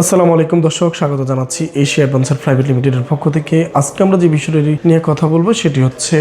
আসসালামু আলাইকুম দর্শক, স্বাগত জানাচ্ছি এশিয়া অ্যাডভান্সার প্রাইভেট লিমিটেডের পক্ষ থেকে। আজকে আমরা যে বিষয়টি নিয়ে কথা বলব সেটি হচ্ছে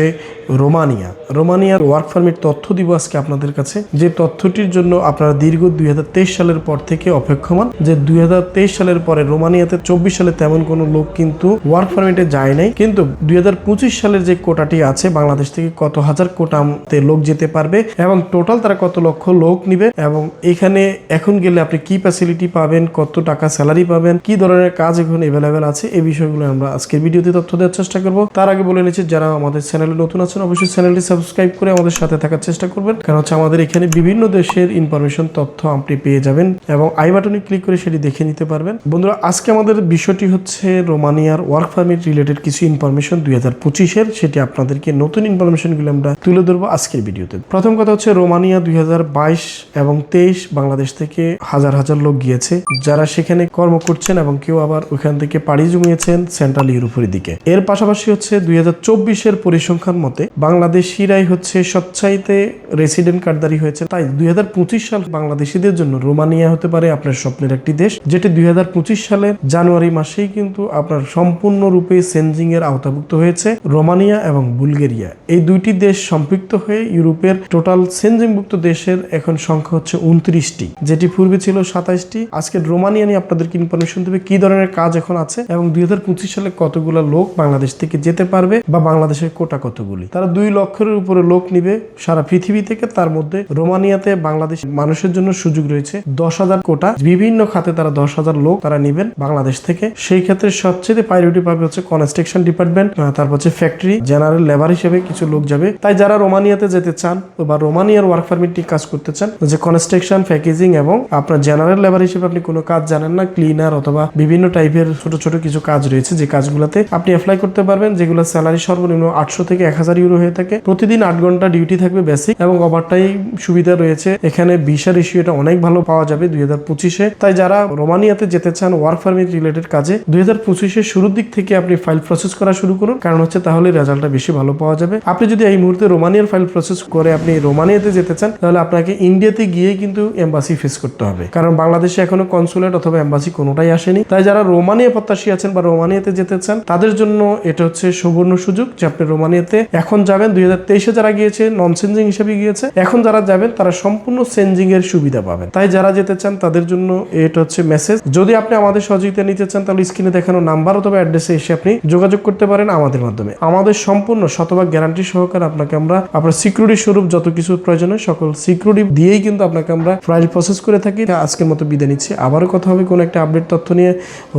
রোমানিয়া। রোমানিয়ার ওয়ার্ক পারমিট তথ্য দিব আজকে আপনাদের কাছে। যে তথ্যটির জন্য আপনারা দীর্ঘ দুই সালের পর থেকে অপেক্ষমান, যে দুই হাজার তেইশ সালের পরে রোমানিয়াতে চব্বিশ সালে তেমন কোনো লোক কিন্তু ওয়ার্ক পারমিটে যায় নাই। কিন্তু দুই হাজার পঁচিশ সালের যে কোটাটি আছে, বাংলাদেশ থেকে কত হাজার কোটাতে লোক যেতে পারবে এবং টোটাল তারা কত লক্ষ লোক নিবে এবং এখানে এখন গেলে আপনি কি ফ্যাসিলিটি পাবেন, কত টাকা স্যালারি পাবেন, কি ধরনের কাজ এখন এভেলেবেল আছে, এই বিষয়গুলো আমরা আজকের ভিডিওতে তথ্য দেওয়ার চেষ্টা করব। তার আগে বলে নিচ্ছি, যারা আমাদের চ্যানেলে নতুন আছেন, অবশ্যই চ্যানেলটি সাবস্ক্রাইব করে আমাদের সাথে থাকার চেষ্টা করবেন। কারণ হচ্ছে আমাদের এখানে বিভিন্ন দেশের ইনফরমেশন তথ্য আপনি পেয়ে যাবেন এবং আই বাটনে ক্লিক করে সেটি দেখে নিতে পারবেন। বন্ধুরা, আজকে আমাদের বিষয়টি হচ্ছে রোমানিয়ার ওয়ার্ক পারমিট রিলেটেড কিছু ইনফরমেশন দুই হাজার পঁচিশের সেটি আপনাদেরকে নতুন ইনফরমেশনগুলো আমরা তুলে ধরবো আজকের ভিডিওতে প্রথম কথা হচ্ছে রোমানিয়া দুই হাজার বাইশ এবং তেইশ বাংলাদেশ থেকে হাজার হাজার লোক গিয়েছে। যারা সেখানে কর্ম করছেন এবং কেউ আবার ওখান থেকে পাড়ি জমিয়েছেন সেন্ট্রাল ইউরোপের দিকে। এর পাশাপাশি হচ্ছে দুই চব্বিশের পরিসংখ্যান মতে, বাংলাদেশিরাই হচ্ছে সবচাইতে রেসিডেন্ট কার্ডদারি হয়েছে। তাই দুই হাজার পঁচিশ সাল বাংলাদেশিদের জন্য রোমানিয়া হতে পারে আপনার স্বপ্নের একটি দেশ, যেটি দুই হাজার পঁচিশ সালের জানুয়ারি মাসেই কিন্তু আপনার সম্পূর্ণরূপে সেনজিং এর আওতাভুক্ত হয়েছে রোমানিয়া এবং বুলগেরিয়া। এই দুইটি দেশ সম্পৃক্ত হয়ে ইউরোপের টোটাল সেনজিংভুক্ত দেশের এখন সংখ্যা হচ্ছে উনত্রিশটি, যেটি পূর্বে ছিল সাতাইশটি। আজকে রোমানিয়া নিয়ে আপনাদেরকে ইনফরমেশন দেবে কি ধরনের কাজ এখন আছে এবং দুই হাজার পঁচিশ সালে কতগুলো লোক বাংলাদেশ থেকে যেতে পারবে বা বাংলাদেশের কোটা কতগুলি। তারা দুই লক্ষের উপরে লোক নিবে সারা পৃথিবী থেকে, তার মধ্যে রোমানিয়াতে বাংলাদেশ মানুষের জন্য সুযোগ রয়েছে দশ হাজার কোটা। বিভিন্ন খাতে তারা দশ হাজার লোক তারা নিবেন বাংলাদেশ থেকে। সেই ক্ষেত্রে সবচেয়ে প্রায়োরিটি পাবে হচ্ছে কনস্ট্রাকশন ডিপার্টমেন্ট তারপর হচ্ছে ফ্যাক্টরি জেনারেল লেবার হিসেবে কিছু লোক যাবে। তাই যারা রোমানিয়াতে যেতে চান বা রোমানিয়ার ওয়ার্ক পারমিট কাজ করতে চান, যে কনস্ট্রাকশন প্যাকেজিং এবং আপনার জেনারেল লেবার হিসেবে আপনি কোনো কাজ জানেন না ক্লিনার অথবা বিভিন্ন টাইপের ছোট ছোট কিছু কাজ রয়েছে, যে কাজগুলোতে আপনি অ্যাপ্লাই করতে পারবেন, যেগুলো স্যালারি সর্বনিম্ন আটশো থেকে এক হাজার ইউরো হয়ে থাকে। প্রতিদিন আট ঘণ্টা ডিউটি থাকবে বেসিক এবং ওভারটাইম সুবিধা রয়েছে। এখানে ভিসা রেশিওটা অনেক ভালো পাওয়া যাবে দুই হাজার পঁচিশে। তাই যারা রোমানিয়াতে যেতে চান ওয়ার্ক পারমিট রিলেটেড কাজে, দুই হাজার পঁচিশের শুরুর দিক থেকে আপনি ফাইল প্রসেস করা শুরু করুন। কারণ হচ্ছে তাহলে রেজাল্টটা বেশি ভালো পাওয়া যাবে। আপনি যদি এই মুহূর্তে রোমানিয়ার ফাইল প্রসেস করে আপনি রোমানিয়াতে যেতে চান, তাহলে আপনাকে ইন্ডিয়াতে গিয়ে কিন্তু এম্বাসি ফেস করতে হবে। কারণ বাংলাদেশে এখনও কনসুলেট অথবা এম্বাসি কোনোটাই আসেনি। তাই যারা রোমানিয়া প্রত্যাশী আছেন বা রোমানিয়াতে যেতে চান, তাদের জন্য এটা হচ্ছে সুবর্ণ সুযোগ যে আপনি রোমানিয়াতে এখন যাবেন। দুই হাজার তেইশে যারা গিয়েছে নন সেনজিং হিসেবে গিয়েছে, এখন যারা যাবেন, তারা সম্পূর্ণ সেনজিং এর সুবিধা পাবেন। তাই যারা যেতে চান, তাদের জন্য এটা হচ্ছে মেসেজ যদি আপনি আমাদের সহযোগিতা নিতে চান, তাহলে স্ক্রিনে দেখানো নাম্বার অথবা অ্যাড্রেসে এসে আপনি যোগাযোগ করতে পারেন আমাদের মাধ্যমে। আমাদের সম্পূর্ণ শতভাগ গ্যারান্টি সহকারে আপনাকে আমরা, আপনার সিকিউরিটি স্বরূপ যত কিছু প্রয়োজন হয়, সকল সিকিউরিটি দিয়েই কিন্তু আপনাকে আমরা ফাইল প্রসেস করে থাকি। আজকের মতো বিদায় নিচ্ছি। আবারও কথা হবে কোনো একটা আপডেট তথ্য নিয়ে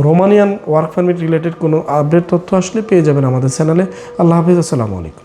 রোমানিয়ান ওয়ার্ক পারমিট রিলেটেড কোনো আপডেট তথ্য আসলে পেয়ে যাবেন আমাদের চ্যানেলে আল্লাহ হাফিজ, আসসালামু আলাইকুম।